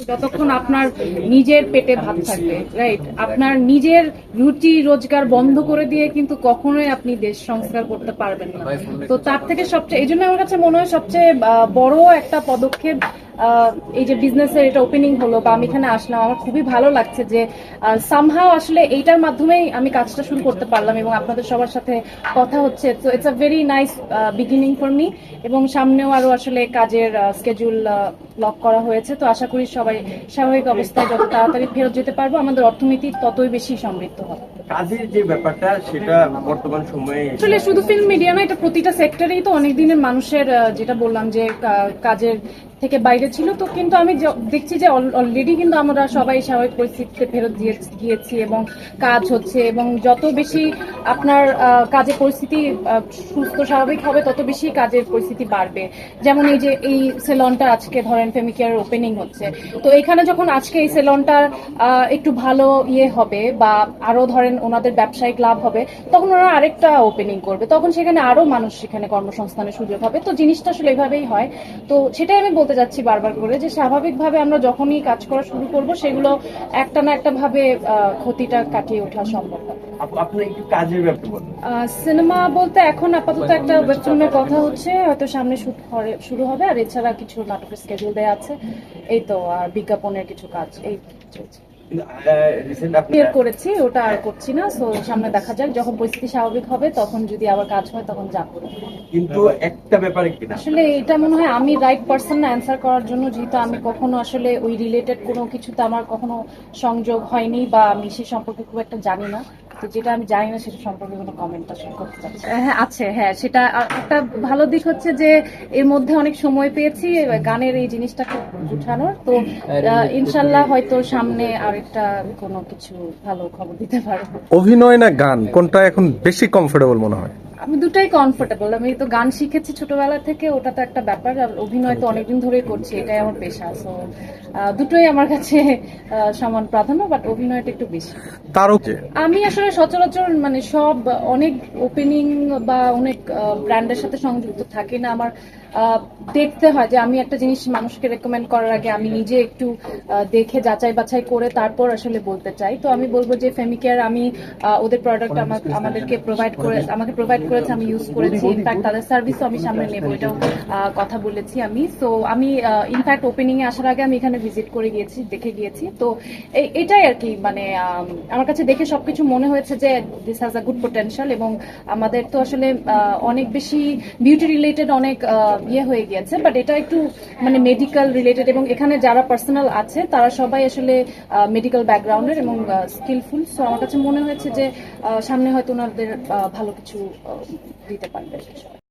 যতক্ষণ আপনার নিজের পেটে ভাত থাকবে রাইট আপনার নিজের রুটি রোজগার বন্ধ করে দিয়ে কিন্তু কখনোই আপনি দেশ সংস্কার করতে পারবেন না। তো তার থেকে সবচেয়ে, এই জন্য আমার কাছে মনে হয় সবচেয়ে বড় একটা পদক্ষেপ এই যে বিজনেসের এটা ওপেনিং হলো বা আমি এখানে আসলাম, আমার খুবই ভালো লাগছে যে সামহাও আসলে এইটার মাধ্যমেই আমি কাজটা শুরু করতে পারলাম এবং আপনাদের সবার সাথে কথা হচ্ছে। তো it's a very nice beginning for me এবং সামনেও আরও আসলে কাজের স্কেজুল লক করা হয়েছে। তো আশা করি সবাই স্বাভাবিক অবস্থায় যত তাড়াতাড়ি ফেরত যেতে পারব আমাদের অর্থনীতি ততই বেশি সমৃদ্ধ হবে। কাজের যে ব্যাপারটা সেটা বর্তমান সময়ে আসলে শুধু ফিল্ম মিডিয়া না এটা প্রতিটা সেক্টরেই তো অনেক দিনের মানুষের যেটা বললাম যে কাজের থেকে বাইরে ছিল। তো কিন্তু আমি দেখছি যে অলরেডি কিন্তু আমরা সবাই স্বাভাবিক পরিস্থিতিতে ফেরত গিয়েছি এবং কাজ হচ্ছে এবং যত বেশি আপনার কাজের পরিস্থিতি সুস্থ স্বাভাবিক হবে তত বেশি কাজের পরিস্থিতি বাড়বে। যেমন এই যে এই সেলনটা আজকে ধরেন ফেমিকেয়ার ওপেনিং হচ্ছে। তো এখানে যখন আজকে এই সেলনটার একটু ভালো ইয়ে হবে বা আরও ধরেন ওনাদের ব্যবসায়িক লাভ হবে, তখন ওরা আরেকটা ওপেনিং করবে। তখন সেখানে আরও মানুষ সেখানে কর্মসংস্থানের সুযোগ হবে তো জিনিসটা আসলে এভাবেই হয়। তো সেটাই আমি বলতে যাচ্ছি বারবার করে যে স্বাভাবিকভাবে আমরা যখনই কাজ করা শুরু করব, সেগুলো একটা না একটা ভাবে ক্ষতিটা কাটিয়ে ওঠা সম্ভব হবে। আপনার একটু কাজের ব্যাপারে বলুন। সিনেমা বলতে এখন আপাতত একটা ওয়েব ফিল্মের কথা হচ্ছে হয়তো সামনে শুট শুরু হবে আর এছাড়া কিছু নাটকের স্কেজুল দেওয়া আছে। এই তো আর বিজ্ঞাপনের কিছু কাজ এই চলছে। রিসেন্ট আপনি ক্লিয়ার করেছি ওটা আর করছি না সো সামনে দেখা যাক যখন পরিস্থিতি স্বাভাবিক হবে তখন যদি আবার কাজ হয় তখন যাব কিন্তু একটা ব্যাপারে কিনা আসলে এটা মনে হয় আমি রাইট পার্সন না অ্যান্সার করার জন্য যেহেতু আমি কখনো আসলে ওই রিলেটেড কোনো কিছুতে আমার কখনো সংযোগ হয়নি বা আমি সে সম্পর্কে খুব একটা জানি না। তো যেটা আমি জানি না সেটা সম্পর্কে কোনো কমেন্ট আসলে করতে চাচ্ছি। হ্যাঁ আছে হ্যাঁ সেটা একটা ভালো দিক হচ্ছে যে এর মধ্যে অনেক সময় পেয়েছি গানের এই জিনিসটাকে উঠানোর। তো ইনশাল্লাহ হয়তো সামনে আরেকটা কোনো কিছু ভালো খবর দিতে পারব। অভিনয় না গান কোনটা এখন বেশি কমফোর্টেবল মনে হয়? আমি দুটাই কমফোর্টেবল আমি তো গান শিখেছি ছোটবেলা থেকে ওটা তো একটা ব্যাপার। আর অভিনয় তো অনেকদিন ধরেই করছি এটাই আমার পেশা। সো দুটোই আমার কাছে সমান প্রাধান্য বাট অভিনয়টা একটু বেশি। তারও আমি আসলে সচরাচর মানে সব অনেক ওপেনিং বা অনেক ব্র্যান্ডের সাথে সংযুক্ত থাকি না। আমার আহ, দেখতে হয় যে আমি একটা জিনিস মানুষকে রেকমেন্ড করার আগে আমি নিজে একটু দেখে যাচাই বাছাই করে তারপর আসলে বলতে চাই। তো আমি বলব যে ফেমিকেয়ার আমি ওদের প্রোডাক্ট আমাদেরকে প্রোভাইড করে আমাকে প্রোভাইড করেছে, আমি ইউজ করেছি। ইনফ্যাক্ট তাদের সার্ভিসও আমি সামনে নেব, এটাও কথা বলেছি আমি। সো আমি ইনফ্যাক্ট ওপেনিং এ আসার আগে আমি এখানে ভিজিট করে গিয়েছি, দেখে গিয়েছি। তো এটাই আর কি মানে আমার কাছে দেখে সবকিছু মনে হয়েছে যে this has a good potential এবং আমাদের তো আসলে অনেক বেশি বিউটি রিলেটেড অনেক ইয়ে হয়ে গিয়েছে। বাট এটা একটু মানে মেডিকেল রিলেটেড এবং এখানে যারা পার্সোনাল আছে, তারা সবাই আসলে মেডিকেল ব্যাকগ্রাউন্ডের এবং স্কিলফুল সো আমার কাছে মনে হয়েছে যে সামনে হয়তো ওনাদের ভালো কিছু আহ, দিতে পারবে